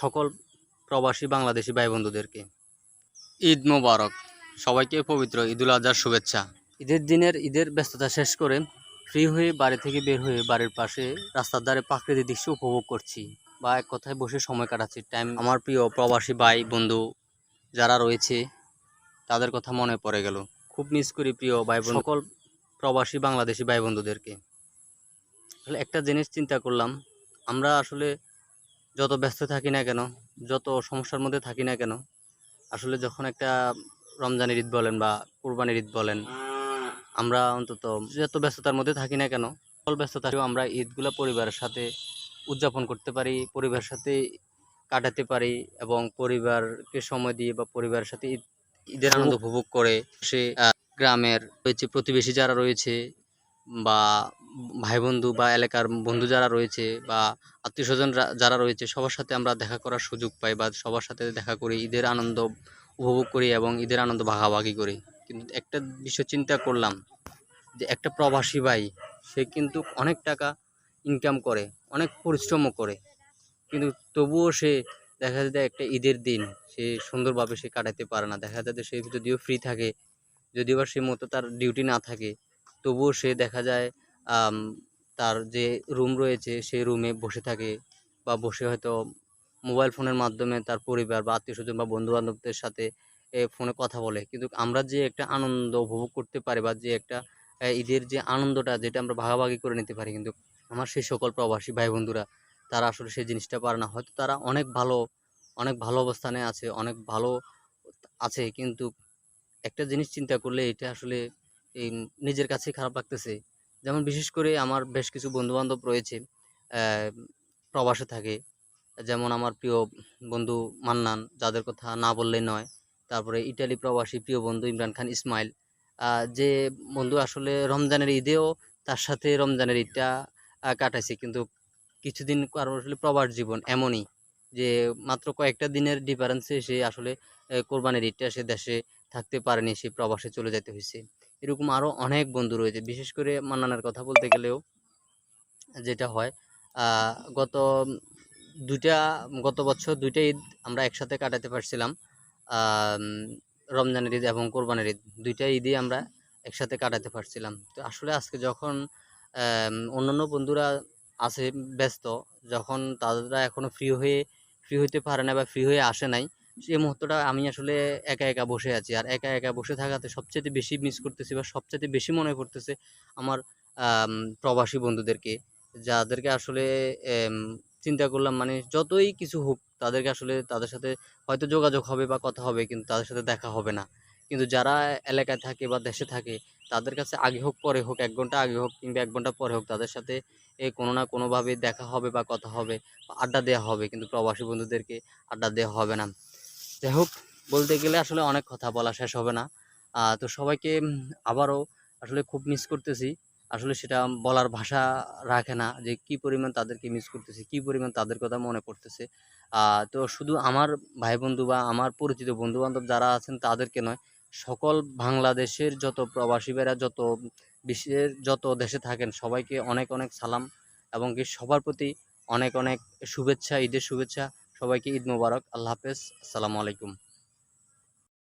সকল প্রবাসী বাংলাদেশি ভাই বন্ধুদেরকে ঈদ মোবারক। সবাইকে পবিত্র ঈদুল আজহার শুভেচ্ছা। ঈদের দিনের ঈদের ব্যস্ততা শেষ করে ফ্রি হয়ে বাড়ি থেকে বের হয়ে বাড়ির পাশে রাস্তার ধারে প্রাকৃতিক দৃশ্য উপভোগ করছি বা এক কথায় বসে সময় কাটাচ্ছি। টাইম আমার প্রিয় প্রবাসী ভাই বন্ধু যারা রয়েছে, তাদের কথা মনে পড়ে গেল। খুব মিস করি প্রিয় ভাই বোন সকল প্রবাসী বাংলাদেশি ভাই বন্ধুদেরকে একটা জিনিস চিন্তা করলাম, আমরা আসলে যত ব্যস্ত থাকি না কেন, যত সমস্যার মধ্যে থাকি না কেন, আসলে যখন একটা রমজানের ঈদ বলেন বা কোরবানির ঈদ বলেন, আমরা অন্তত যত ব্যস্ততার মধ্যে থাকি না কেন, সকল ব্যস্ততাও আমরা ঈদগুলো পরিবারের সাথে উদযাপন করতে পারি, পরিবারের সাথে কাটাতে পারি এবং পরিবারকে সময় দিয়ে বা পরিবারের সাথে ঈদ, ঈদের আনন্দ উপভোগ করে সে গ্রামের রয়েছে, প্রতিবেশী যারা রয়েছে বা ভাই বন্ধু বা এলাকার বন্ধু যারা রয়েছে বা আত্মীয় স্বজন যারা রয়েছে, সবার সাথে আমরা দেখা করার সুযোগ পাই বা সবার সাথে দেখা করি, ঈদের আনন্দ উপভোগ করি এবং ঈদের আনন্দ ভাগাভাগি করি। কিন্তু একটা বিষয় চিন্তা করলাম যে একটা প্রবাসী ভাই, সে কিন্তু অনেক টাকা ইনকাম করে, অনেক পরিশ্রমও করে। কিন্তু তবুও সে দেখা যায় একটা ঈদের দিন সে সুন্দরভাবে সে কাটাতে পারে না। দেখা যায় সে যদিও ফ্রি থাকে, যদিও বা সে মতো তার ডিউটি না থাকে, তবুও সে দেখা যায় তার যে রুম রয়েছে, সেই রুমে বসে থাকে বা বসে হয়তো মোবাইল ফোনের মাধ্যমে তার পরিবার বা আত্মীয় স্বজন বা বন্ধু বান্ধবদের সাথে ফোনে কথা বলে। কিন্তু আমরা যে একটা আনন্দ উপভোগ করতে পারি বা যে একটা ঈদের যে আনন্দটা, যেটা আমরা ভাগাভাগি করে নিতে পারি, কিন্তু আমার সেই সকল প্রবাসী ভাই বন্ধুরা তারা আসলে সেই জিনিসটা পারে না। হয়তো তারা অনেক ভালো অনেক ভালো অবস্থানে আছে, অনেক ভালো আছে, কিন্তু একটা জিনিস চিন্তা করলে এটা আসলে এই নিজের কাছেই খারাপ লাগতেছে। যেমন বিশেষ করে আমার বেশ কিছু বন্ধুবান্ধব রয়েছে প্রবাসে থাকে। যেমন আমার প্রিয় বন্ধু মান্নান, যাদের কথা না বললেই নয়। তারপরে ইটালি প্রবাসী প্রিয় বন্ধু ইমরান খান ইসমাইল। যে বন্ধু আসলে রমজানের ঈদেও তার সাথে রমজানের ঈদটা কাটাইছে। কিন্তু কিছুদিন কারণ আসলে প্রবাস জীবন এমনই যে মাত্র কয়েকটা দিনের ডিফারেন্সে সে আসলে কোরবানির ঈদটা সে দেশে থাকতে পারেনি, সে প্রবাসে চলে যেতে হয়েছে। এরকম আরও অনেক বন্ধু রয়েছে। বিশেষ করে মান্নানের কথা বলতে গেলেও যেটা হয় গত দুইটা, গত বছর দুইটা ঈদ আমরা একসাথে কাটাতে পারছিলাম। রমজানের ঈদ এবং কোরবানের ঈদ। দুইটা ঈদই আমরা একসাথে কাটাতে পারছিলাম। তো আসলে আজকে যখন অন্যান্য বন্ধুরা আছে, ব্যস্ত, যখন তারা এখনও ফ্রি হয়ে ফ্রি হইতে পারে না বা ফ্রি হয়ে আসে নাই সেই মুহূর্তটা আমি আসলে একা একা বসে আছি। আর একা একা বসে থাকাতে সবচেয়ে বেশি মিস করতেছি বা সবচেয়ে বেশি মনে পড়তেছে আমার প্রবাসী বন্ধুদেরকে। যাদেরকে আসলে চিন্তা করলাম মানে যতই কিছু হোক তাদেরকে আসলে তাদের সাথে হয়তো যোগাযোগ হবে বা কথা হবে কিন্তু তাদের সাথে দেখা হবে না। কিন্তু যারা এলাকায় থাকে বা দেশে থাকে তাদের কাছে আগে হোক, পরে হোক, এক ঘণ্টা আগে হোক কিংবা এক ঘণ্টা পরে হোক তাদের সাথে, এ, কোনো না কোনোভাবে দেখা হবে বা কথা হবে আড্ডা দেওয়া হবে। কিন্তু প্রবাসী বন্ধুদেরকে আড্ডা দেওয়া হবে না। যাই হোক বলতে গেলে আসলে অনেক কথা বলা শেষ হবে না। তো সবাইকে আবারও আসলে খুব মিস করতেছি। আসলে সেটা বলার ভাষা রাখে না যে কি পরিমাণ তাদেরকে মিস করতেছি, কি পরিমাণ তাদের কথা মনে পড়তেছে। তো শুধু আমার ভাই বন্ধু বা আমার পরিচিত বন্ধু বান্ধব যারা আছেন তাদেরকে নয়, সকল বাংলাদেশের যত প্রবাসী ভাইরা, যত বিশ্বের যত দেশে থাকেন, সবাইকে অনেক অনেক সালাম এবং কি সবার প্রতি অনেক অনেক শুভেচ্ছা, ঈদের শুভেচ্ছা। সবাইকে ঈদ মোবারক। আল্লাহ হাফেজ। আসসালামু আলাইকুম।